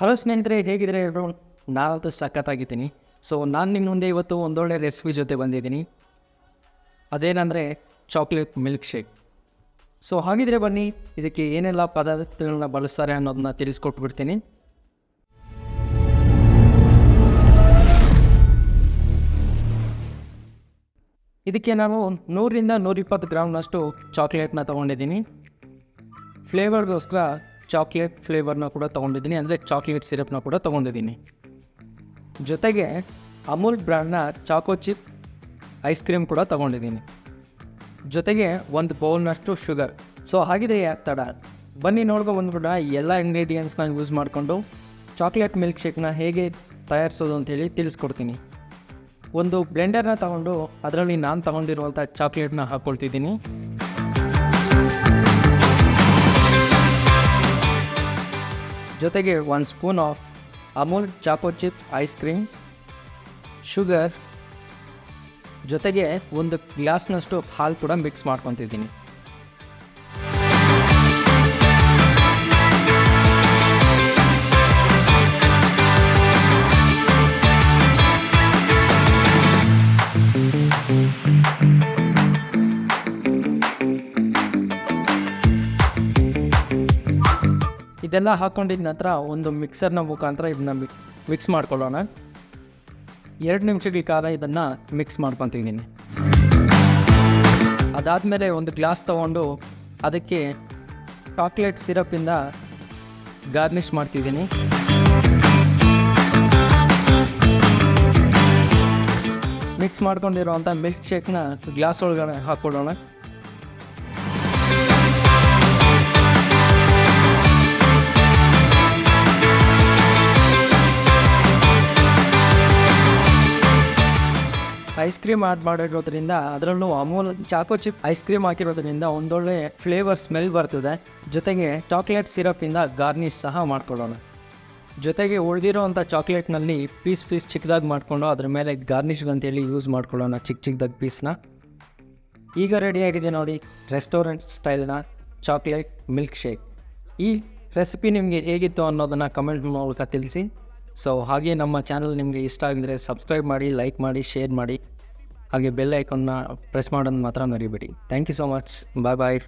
Hello ಸ್ನೇಹಿತರೆ ಹೇಗಿದ್ರೆ ಎಲ್ಲರೂ ನಾನಂತೂ ಸಖತ್ತಾಗಿದ್ದೀನಿ. ಸೊ ನಾನು ನಿಮ್ಮ ಮುಂದೆ ಇವತ್ತು ಒಂದೊಳ್ಳೆ ರೆಸಿಪಿ ಜೊತೆ ಬಂದಿದ್ದೀನಿ. ಅದೇನಂದರೆ ಚಾಕ್ಲೇಟ್ ಮಿಲ್ಕ್ ಶೇಕ್ ಸೊ ಹಾಗಿದ್ರೆ ಬನ್ನಿ, ಇದಕ್ಕೆ ಏನೆಲ್ಲ ಪದಾರ್ಥಗಳನ್ನ ಬಳಸ್ತಾರೆ ಅನ್ನೋದನ್ನ ತಿಳಿಸ್ಕೊಟ್ಬಿಡ್ತೀನಿ. ಇದಕ್ಕೆ ನಾನು ನೂರಿಂದ ನೂರಿಪ್ಪತ್ತು ಗ್ರಾಮ್ನಷ್ಟು ಚಾಕ್ಲೇಟ್ನ ತೊಗೊಂಡಿದ್ದೀನಿ. ಫ್ಲೇವರ್ಗೋಸ್ಕರ ಚಾಕ್ಲೇಟ್ ಫ್ಲೇವರ್ನ ಕೂಡ ತೊಗೊಂಡಿದ್ದೀನಿ, ಅಂದರೆ ಚಾಕ್ಲೇಟ್ ಸಿರಪ್ನ ಕೂಡ ತೊಗೊಂಡಿದ್ದೀನಿ. ಜೊತೆಗೆ ಅಮೂಲ್ ಬ್ರ್ಯಾಂಡ್ನ ಚಾಕೋ ಚಿಪ್ ಐಸ್ ಕ್ರೀಮ್ ಕೂಡ ತೊಗೊಂಡಿದ್ದೀನಿ. ಜೊತೆಗೆ ಒಂದು ಬೌಲ್ನಷ್ಟು ಶುಗರ್ ಸೊ ಹಾಗಿದೆ ತಡ. ಬನ್ನಿ ನೋಡ್ಕೊ ಬಂದ್ಬಿಡ ಎಲ್ಲ ಇಂಗ್ರೀಡಿಯೆಂಟ್ಸ್ನ ಯೂಸ್ ಮಾಡಿಕೊಂಡು ಚಾಕ್ಲೇಟ್ ಮಿಲ್ಕ್ ಶೇಕ್ನ ಹೇಗೆ ತಯಾರಿಸೋದು ಅಂತೇಳಿ ತಿಳಿಸ್ಕೊಡ್ತೀನಿ. ಒಂದು ಬ್ಲೆಂಡರ್ನ ತಗೊಂಡು ಅದರಲ್ಲಿ ನಾನು ತಗೊಂಡಿರುವಂಥ ಚಾಕ್ಲೇಟ್ನ ಹಾಕ್ಕೊಳ್ತಿದ್ದೀನಿ ಜೊತೆಗೆ ಒಂದು spoon of Amul choco chip ice cream sugar ಜೊತೆಗೆ ಒಂದು ಗ್ಲಾಸ್ನಷ್ಟು ಹಾಲು ಕೂಡ ಮಿಕ್ಸ್ ಮಾಡ್ಕೊತಿದ್ದೀನಿ. ಇದೆಲ್ಲ ಹಾಕ್ಕೊಂಡಿದ ನಂತರ ಒಂದು ಮಿಕ್ಸರ್ನ ಮುಖಾಂತರ ಇದನ್ನ ಮಿಕ್ಸ್ ಮಿಕ್ಸ್ ಮಾಡ್ಕೊಳ್ಳೋಣ. ಎರಡು ನಿಮಿಷಗಳ ಕಾಲ ಇದನ್ನು ಮಿಕ್ಸ್ ಮಾಡ್ಕೊತಿದ್ದೀನಿ. ಅದಾದಮೇಲೆ ಒಂದು ಗ್ಲಾಸ್ ತೊಗೊಂಡು ಅದಕ್ಕೆ ಚಾಕ್ಲೇಟ್ ಸಿರಪಿಂದ ಗಾರ್ನಿಷ್ ಮಾಡ್ತಿದ್ದೀನಿ. ಮಿಕ್ಸ್ ಮಾಡ್ಕೊಂಡಿರೋವಂಥ ಮಿಲ್ಕ್ ಶೇಕ್ನ ಗ್ಲಾಸ್ ಒಳಗಡೆ ಹಾಕ್ಕೊಳ್ಳೋಣ ಐಸ್ ಕ್ರೀಮ್ ಆಡ್ ಮಾಡಿರೋದ್ರಿಂದ ಅದರಲ್ಲೂ Amul choco chip ice cream ಹಾಕಿರೋದ್ರಿಂದ ಒಂದೊಳ್ಳೆ ಫ್ಲೇವರ್ ಸ್ಮೆಲ್ ಬರ್ತದೆ. ಜೊತೆಗೆ ಚಾಕ್ಲೇಟ್ ಸಿರಪಿಂದ ಗಾರ್ನಿಶ್ ಸಹ ಮಾಡ್ಕೊಳ್ಳೋಣ. ಜೊತೆಗೆ ಉಳಿದಿರೋವಂಥ ಚಾಕ್ಲೇಟ್ನಲ್ಲಿ ಪೀಸ್ ಪೀಸ್ ಚಿಕ್ಕದಾಗಿ ಮಾಡಿಕೊಂಡು ಅದ್ರ ಮೇಲೆ ಗಾರ್ನಿಷ್ಗೆ ಅಂತೇಳಿ ಯೂಸ್ ಮಾಡ್ಕೊಳ್ಳೋಣ ಚಿಕ್ಕ ಚಿಕ್ಕದಾಗಿ ಪೀಸ್ನ. ಈಗ ರೆಡಿ ಆಗಿದೆ ನೋಡಿ ರೆಸ್ಟೋರೆಂಟ್ ಸ್ಟೈಲ್ನ ಚಾಕ್ಲೇಟ್ ಮಿಲ್ಕ್ ಶೇಕ್. ಈ ರೆಸಿಪಿ ನಿಮಗೆ ಹೇಗಿತ್ತು ಅನ್ನೋದನ್ನು ಕಮೆಂಟ್ ಮೂಲಕ ತಿಳಿಸಿ. ಸೊ ಹಾಗೆ ನಮ್ಮ ಚಾನಲ್ ನಿಮಗೆ ಇಷ್ಟ ಆಗಿದ್ರೆ ಸಬ್ಸ್ಕ್ರೈಬ್ ಮಾಡಿ, ಲೈಕ್ ಮಾಡಿ, ಶೇರ್ ಮಾಡಿ. ಹಾಗೆ ಬೆಲ್ ಐಕನ್ನ ಪ್ರೆಸ್ ಮಾಡೋದು ಮಾತ್ರ ಮರಿಬೇಡಿ. Thank you so much bye bye